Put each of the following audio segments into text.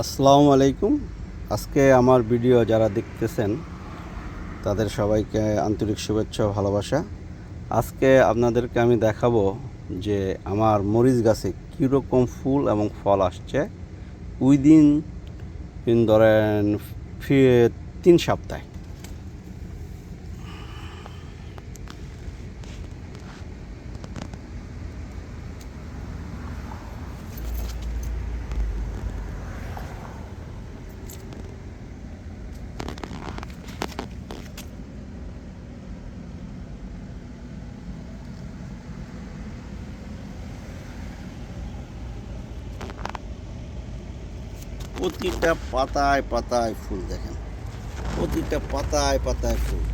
আসসালামু আলাইকুম। আজকে আমার ভিডিও যারা দেখতেছেন, তাদের সবাইকে আন্তরিক শুভেচ্ছা ভালোবাসা। আজকে আপনাদেরকে আমি দেখাবো যে আমার মরিচ গাছে কীরকম ফুল এবং ফল আসছে। উইদিন ধরেন তিন সপ্তাহে। প্রতিটা পাতায় পাতায় ফুল দেখেন। প্রতিটা পাতায় পাতায় ফুল।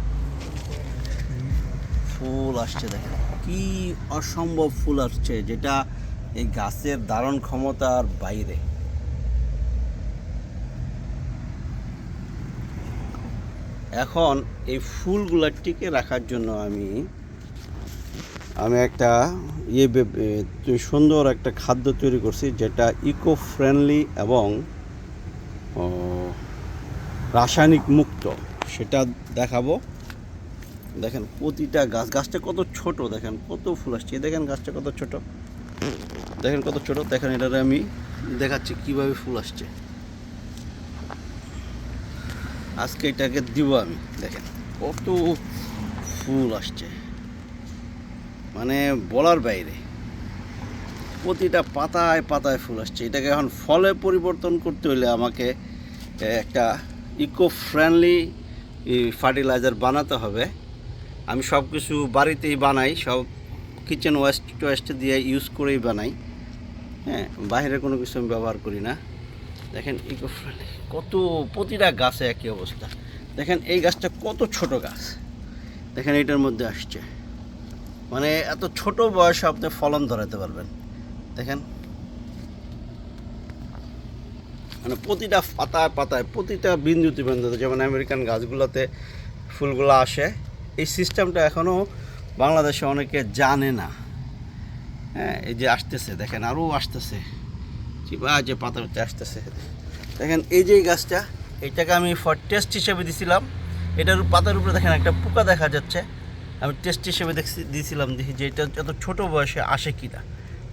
ফুল আসছে দেখেন। কি অসম্ভব ফুল আসছে যেটা এই গাছের ধারণ ক্ষমতার বাইরে। এখন এই ফুলগুলা টিকে রাখার জন্য আমি আমি একটা ইয়ে সুন্দর একটা খাদ্য তৈরি করছি যেটা ইকো ফ্রেন্ডলি এবং রাসায়নিক মুক্ত, সেটা দেখাবো। দেখেন প্রতিটা গাছ, গাছটা কত ছোট, দেখেন কত ফুল আসছে। দেখেন গাছটা কত ছোট, দেখেন কত ছোট, দেখেন এটারে আমি দেখাচ্ছি কীভাবে ফুল আসছে। আজকে এটাকে দিব আমি, দেখেন কত ফুল আসছে। মানে বলার বাইরে, প্রতিটা পাতায় পাতায় ফুল আসছে। এটাকে এখন ফলে পরিবর্তন করতে হলে আমাকে একটা ইকো ফ্রেন্ডলি ফার্টিলাইজার বানাতে হবে। আমি সব কিছু বাড়িতেই বানাই, সব কিচেন ওয়েস্ট টোয়েস্ট দিয়ে ইউজ করেই বানাই। হ্যাঁ বাইরে কোনো কিছু আমি ব্যবহার করি না। দেখেন ইকো ফ্রেন্ডলি কত, প্রতিটা গাছে একই অবস্থা। দেখেন এই গাছটা কত ছোট গাছ। দেখেন এটার মধ্যে আসছে। মানে এত ছোট বয়সে আপনি ফলন ধরাতে পারবেন। দেখেন মানে প্রতিটা পাতায় পাতায়, প্রতিটা বিন্দুতে বিন্দুতে যেমন আমেরিকান গাছগুলোতে ফুলগুলো আসে, এই সিস্টেমটা এখনও বাংলাদেশে অনেকে জানে না। হ্যাঁ এই যে আসতেছে, দেখেন আরও আসতেছে। চিবা যে পাতা আসতেছে। দেখেন এই যে গাছটা এইটাকে আমি ফর টেস্ট হিসেবে দিছিলাম। এটার পাতার উপরে দেখেন একটা পোকা দেখা যাচ্ছে। আমি টেস্ট হিসেবে দেখছি দিয়েছিলাম দেখি যে এটা এত ছোটো বয়সে আসে কি না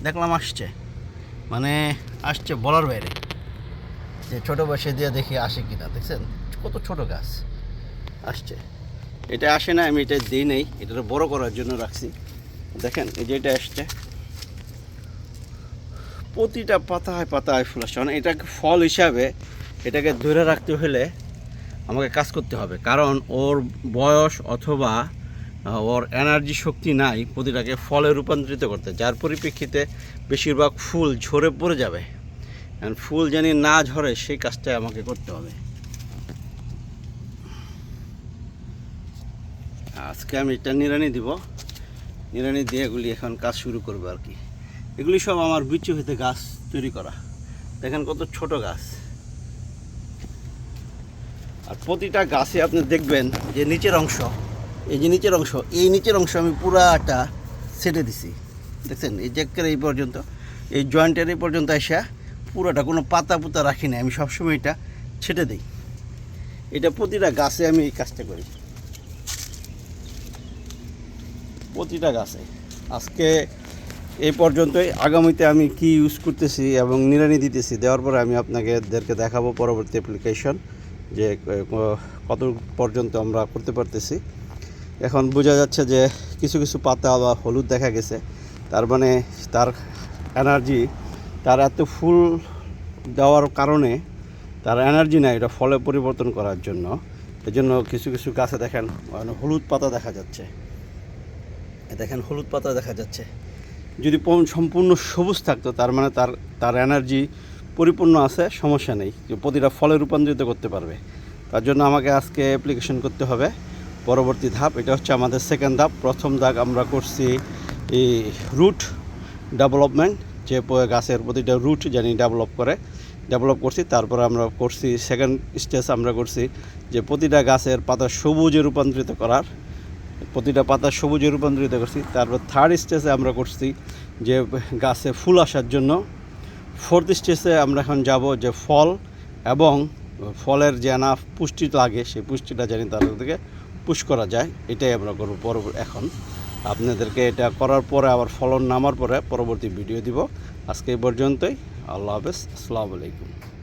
দেখলাম আসছে। মানে আসছে বলার বাইরে। যে ছোটো বয়সে দিয়ে দেখি আসে কি না দেখছেন? কত ছোট গাছ। আসছে। এটা আসে না, আমি এটা দিই নেই। এটা বড় করার জন্য রাখছি। দেখেন, এই যে এটা আসছে। প্রতিটা পাতায় পাতায় ফুল আসছে। মানে এটাকে ফল হিসাবে এটাকে ধরে রাখতে হলে আমাকে কাজ করতে হবে। কারণ ওর বয়স অথবা ওর এনার্জি শক্তি নাই, প্রতিটাকে ফলে রূপান্তরিত করতে। যার পরিপ্রেক্ষিতে বেশিরভাগ ফুল ঝরে পড়ে যাবে। ফুল জানি না ঝরে সেই কাজটাই আমাকে করতে হবে। আজকে আমি এটা নিরানি দিব। নিরানি দিয়ে এগুলি এখন কাজ শুরু করব আর কি। এগুলি সব আমার বিচু হইতে গাছ তৈরি করা। দেখেন কত ছোট গাছ। আর প্রতিটা গাছে আপনি দেখবেন যে নিচের অংশ, এই যে নিচের অংশ, এই নিচের অংশ আমি পুরাটা সেটে দিছি। দেখছেন? এই জ্যাকের এই পর্যন্ত, এই জয়েন্টের এই পর্যন্ত এসে পুরোটা, কোনো পাতা পুতা রাখি না আমি সবসময় এটা ছেটে দিই। এটা প্রতিটা গাছে আমি এই কাজটা করি। প্রতিটা গাছে। আজকে এই পর্যন্তই। আগামীতে আমি কি ইউজ করতেছি এবং নিড়ানি দিতেছি, দেওয়ার পরে আমি আপনাকে এদেরকে দেখাবো পরবর্তী অ্যাপ্লিকেশন যে কত পর্যন্ত আমরা করতে পারতেছি। এখন বোঝা যাচ্ছে যে, কিছু কিছু পাতা বা হলুদ দেখা গেছে। তার মানে তার এনার্জি তার এত ফুল দেওয়ার কারণে তার এনার্জি নাই, এটা ফলে পরিবর্তন করার জন্য। এজন্য কিছু কিছু গাছে দেখেন মানে হলুদ পাতা দেখা যাচ্ছে। দেখেন, হলুদ পাতা দেখা যাচ্ছে। যদি সম্পূর্ণ সবুজ থাকতো, তার মানে তার তার এনার্জি পরিপূর্ণ আছে, সমস্যা নেই। প্রতিটা ফলে রূপান্তরিত করতে পারবে। তার জন্য আমাকে আজকে অ্যাপ্লিকেশন করতে হবে। পরবর্তী ধাপ, এটা হচ্ছে আমাদের সেকেন্ড ধাপ। প্রথম ধাপ আমরা করছি এই রুট ডেভেলপমেন্ট যে গাছের প্রতিটা রুট জানি ডেভেলপ করে। ডেভেলপ করছি, তারপর আমরা করছি সেকেন্ড স্টেজ আমরা করছি যে প্রতিটা গাছের পাতা সবুজে রূপান্তরিত করার। প্রতিটা পাতা সবুজে রূপান্তরিত করছি, তারপর থার্ড স্টেজে আমরা করছি যে গাছে ফুল আসার জন্য। ফোর্থ স্টেজে আমরা এখন যাব যে ফল এবং ফলের যে না পুষ্টি লাগে, সেই পুষ্টিটা জানি তাদের থেকে পুশ করা যায়, এটাই আমরা করব পরবর্তী এখন। আপনাদেরকে এটা করার পরে, আবার ফলন নামার পরে পরবর্তী ভিডিও দিব। আজকে এই পর্যন্তই। আল্লাহ হাফেজ। আসসালামু আলাইকুম।